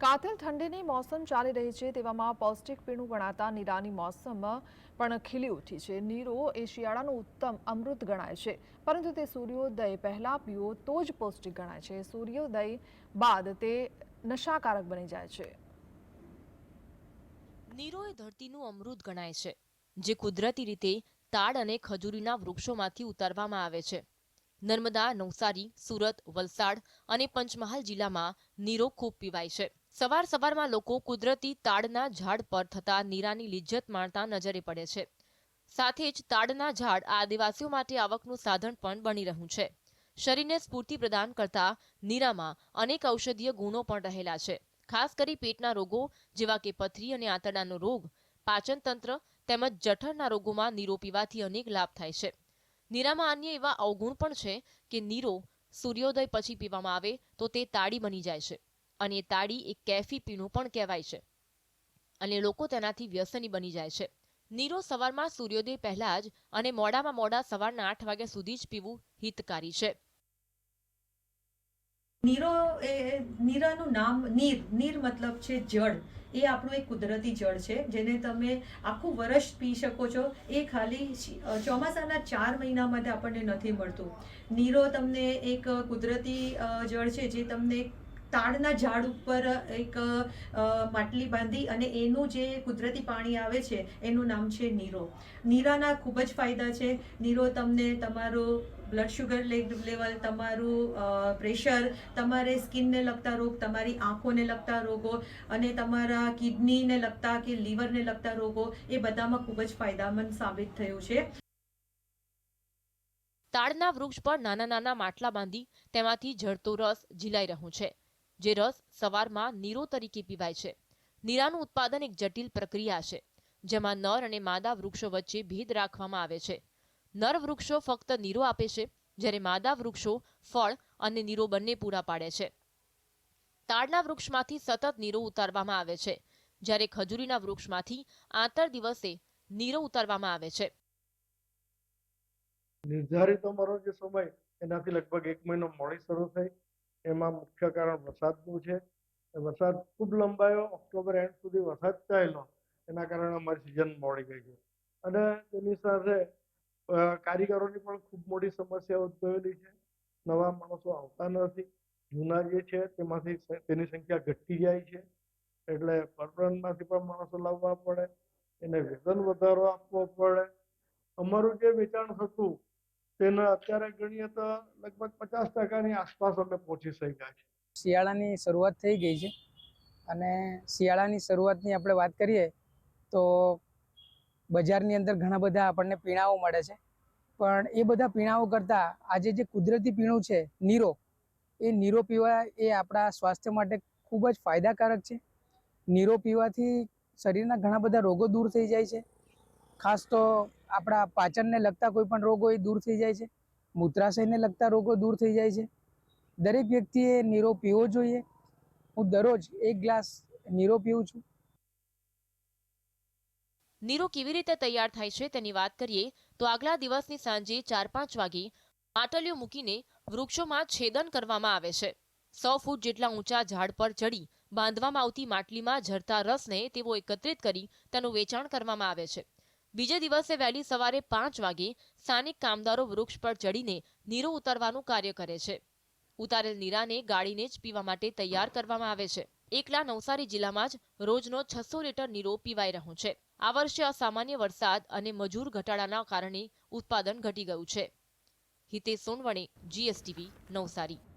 કાતિલ ઠંડીની મોસમ ચાલી રહી છે તેવામાં પૌષ્ટિક પીણું ગણાતા નીરાની મોસમ પણ ખીલી ઉઠી છે. નીરો એ શિયાળાનું ઉત્તમ અમૃત ગણાય છે. પરંતુ તે સૂર્યોદય પહેલાં પીવો તો જ પૌષ્ટિક ગણાય છે. સૂર્યોદય બાદ તે નશાકારક બની જાય છે. નીરો એ ધરતીનું અમૃત ગણાય છે, જે કુદરતી રીતે તાડ અને ખજૂરીના વૃક્ષોમાંથી ઉતારવામાં આવે છે. નર્મદા, નવસારી, સુરત, વલસાડ અને પંચમહાલ જિલ્લામાં નીરો ખૂબ પીવાય છે. સવાર સવારમાં લોકો કુદરતી તાડના ઝાડ પર થતા નીરાની લિજ્જત માણતા નજરે પડે છે. સાથે જ તાડના ઝાડ આદિવાસીઓ માટે આવકનું સાધન પણ બની રહ્યું છે. શરીરને સ્ફૂર્તિ પ્રદાન કરતા નીરામાં અનેક ઔષધીય ગુણો પણ રહેલા છે. ખાસ કરી પેટના રોગો જેવા કે પથરી અને આંતરડાનો રોગ પાચનતંત્ર તેમજ જઠરના રોગોમાં નીરો પીવાથી અનેક લાભ થાય છે. નીરામાં અન્ય એવા અવગુણ પણ છે કે નીરો સૂર્યોદય પછી પીવામાં આવે તો તે તાળી બની જાય છે. અને તાળી એ કેફી પીણું પણ કહેવાય છે. અને લોકો તેનાથી વ્યસની બની જાય છે. નીરો સવારમાં સૂર્યોદય પહેલા જ અને મોડામાં મોડા સવારના આઠ વાગ્યા સુધી જ પીવું હિતકારી છે. નીરો એ નીરાનું નામ નીર નીર મતલબ છે જળ. એ આપણું એક કુદરતી જળ છે, જેને તમે આખું વર્ષ પી શકો છો. એ ખાલી ચોમાસાના ચાર મહિના આપણને નથી મળતું. નીરો તમને એક કુદરતી જળ છે, જે તમને તાડના ઝાડ ઉપર એક માટલી બાંધી અને એનું જે કુદરતી પાણી આવે છે, એનું નામ છે નીરો. નીરાના ખૂબ જ ફાયદા છે. નીરો તમને તમારું બ્લડ શુગર લેવલ તમારું પ્રેશર તમારે સ્કિનને લગતા રોગ, તમારી આંખોને લગતા રોગો અને તમારા કિડનીને લગતા કે લીવરને લગતા રોગો એ બધામાં ખૂબ જ ફાયદામંદ સાબિત થયું છે. તાડના વૃક્ષ પર નાના નાના માટલા બાંધી તેમાંથી ઝરતો રસ ઝીલાઈ રહ્યું છે. જે રસ સવારમાં નીરો તરીકે પીવાય છે. નીરાનું ઉત્પાદન એક જટિલ પ્રક્રિયા છે, જેમાં નર અને માદા વૃક્ષો વચ્ચે ભેદ રાખવામાં આવે છે. નર વૃક્ષો ફક્ત નીરો આપે છે, જ્યારે માદા વૃક્ષો ફળ અને નીરો બંને પૂરા પાડે છે. તાડના વૃક્ષમાંથી સતત નીરો ઉતારવામાં આવે છે, જ્યારે ખજૂરીના વૃક્ષમાંથી આંતર દિવસે નીરો ઉતારવામાં આવે છે. નિર્ધારિત અમારો જે સમય, એનાથી લગભગ એક મહિનો મોડી શરૂ થઈ એમાં મુખ્ય કારણ વરસાદનું છે. વરસાદ ખૂબ લંબાયો, ઓક્ટોબર એન્ડ સુધી વરસાદ ચાલ્યો. એના કારણે અમારી સિઝન મોડી ગઈ છે. અને તેની સાથે કારીગરોની પણ ખૂબ મોટી સમસ્યા ઉદ્ભવેલી છે. નવા માણસો આવતા નથી. જૂના જે છે, તેમાંથી તેની સંખ્યા ઘટતી જાય છે. એટલે પરપ્રાંતમાંથી પણ માણસો લાવવા પડે. એને વેતન વધારો આપવો પડે. અમારું જે વેચાણ થતું તેને અત્યારે ગણીએ તો લગભગ પચાસ ટકાની આસપાસ અમે પહોંચી શક્યા છીએ. શિયાળાની શરૂઆત થઈ ગઈ છે. અને શિયાળાની શરૂઆતની આપણે વાત કરીએ તો બજારની અંદર ઘણા બધા આપણને પીણાઓ મળે છે. પણ એ બધા પીણાઓ કરતાં આજે જે કુદરતી પીણું છે, નીરો, એ નીરો પીવા એ આપણા સ્વાસ્થ્ય માટે ખૂબ જ ફાયદાકારક છે. નીરો પીવાથી શરીરના ઘણા બધા રોગો દૂર થઈ જાય છે. ખાસ તો આપણા પાચનને લગતા કોઈ પણ રોગો એ દૂર થઈ જાય છે. મૂત્રાશયને લગતા રોગો દૂર થઈ જાય છે. દરેક વ્યક્તિએ નીરો પીવો જોઈએ. હું દરરોજ એક ગ્લાસ નીરો પીવું છું. નીરો કેવી રીતે તૈયાર થાય છે તેની વાત કરીએ તો આગલા દિવસની સાંજે ચાર પાંચ વાગે માટલીઓ મૂકીને વૃક્ષોમાં છેદન કરવામાં આવે છે. સો ફૂટ જેટલા ઊંચા ઝાડ પર ચડી બાંધવામાં આવતી માટલીમાં ઝરતા રસને તેઓ એકત્રિત કરી તેનું વેચાણ કરવામાં આવે છે. બીજે દિવસે વહેલી સવારે પાંચ વાગે સ્થાનિક કામદારો વૃક્ષ પર ચડીને નીરો ઉતારવાનું કાર્ય કરે છે. ઉતારેલ નીરાને ગાળીને જ પીવા માટે તૈયાર કરવામાં આવે છે. એકલા નવસારી જિલ્લામાં જ રોજનો છસો લીટર નીરો પીવાઈ રહ્યો છે. આ વર્ષે અસામાન્ય વરસાદ અને મજૂર ઘટાડાના કારણે ઉત્પાદન ઘટી ગયું છે. હિતેશ સોનવણે, જીએસટીવી, નવસારી.